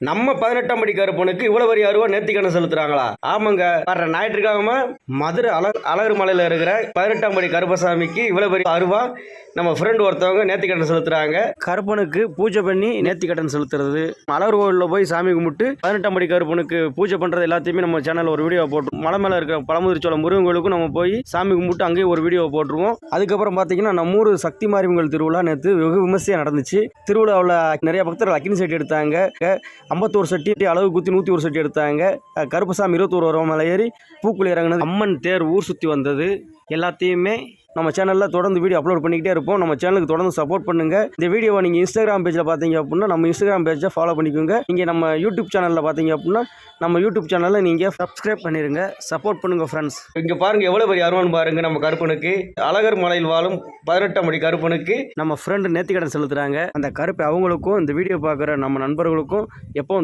நம்ம பதினெட்டாம் படி கருப்பனுக்கு இவ்வளவு பெரிய அருவா நேர்த்திக்கடன் செலுத்துறாங்களா? ஆமாங்க. வர்ற ஞாயிற்றுக்கிழமை மதுரை அல அழகர் மலையில் இருக்கிற பதினெட்டாம் படி கருப்பசாமிக்கு இவ்வளவு பெரிய அருவா நம்ம ஃப்ரெண்ட் ஒருத்தவங்க நேர்த்திக்கடன் செலுத்துறாங்க. கருப்பனுக்கு பூஜை பண்ணி நேர்த்திக்கடன் செலுத்துறது. அழகர் கோவிலில் போய் சாமி கும்பிட்டு பதினெட்டாம் படி கருப்பனுக்கு பூஜை பண்றது எல்லாத்தையுமே நம்ம சேனல் ஒரு வீடியோ போட்டு மலை மேலே இருக்கிற பழமுதிர்ச்சோளம் முருகன் கோயிலுக்கும் நம்ம போய் சாமி கும்பிட்டு அங்கேயும் ஒரு வீடியோ போட்டுருவோம். அதுக்கப்புறம் பார்த்தீங்கன்னா நம்ம ஊர் சக்தி மாரியம்மன் திருவிழா நேற்று வெகு விமர்சையாக நடந்துச்சு. திருவிழாவில் நிறைய பக்தர்கள் அக்னி சைட் எடுத்தாங்க. ஐம்பத்தோரு சட்டி அளவு குத்தி நூற்றி ஒரு சட்டி எடுத்தாங்க. கருப்பசாமி இருபத்தோரு வருவம் மலை ஏறி பூக்குழி இறங்கினது. அம்மன் தேர் ஊர் சுற்றி வந்தது. எல்லாத்தையுமே நம்ம சேனலில் தொடர்ந்து வீடியோ அப்லோட் பண்ணிக்கிட்டே இருப்போம். நம்ம சேனலுக்கு தொடர்ந்து சப்போர்ட் பண்ணுங்கள் இந்த வீடியோவை நீங்கள் இன்ஸ்டாகிராம் பேஜில் பார்த்தீங்க அப்படின்னா நம்ம இன்ஸ்டாகிராம் பேஜை ஃபாலோ பண்ணிக்கோங்க. இங்கே நம்ம யூடியூப் சேனலில் பார்த்தீங்க அப்படின்னா நம்ம யூடியூப் சேனலில் நீங்கள் சப்ஸ்கிரைப் பண்ணிடுங்க சப்போர்ட் பண்ணுங்கள் ஃப்ரெண்ட்ஸ் இங்கே பாருங்கள் எவ்வளோ பெரிய அருவான் பாருங்கள் நம்ம கருப்பனுக்கு. அழகர் மலையில் வாழும் பதினெட்டாம் படி கருப்பனுக்கு. நம்ம ஃப்ரெண்டு நேர்த்திக்கடன் செலுத்துகிறாங்க அந்த கருப்பை அவங்களுக்கும் இந்த வீடியோ பார்க்குற நம்ம நண்பர்களுக்கும் எப்போ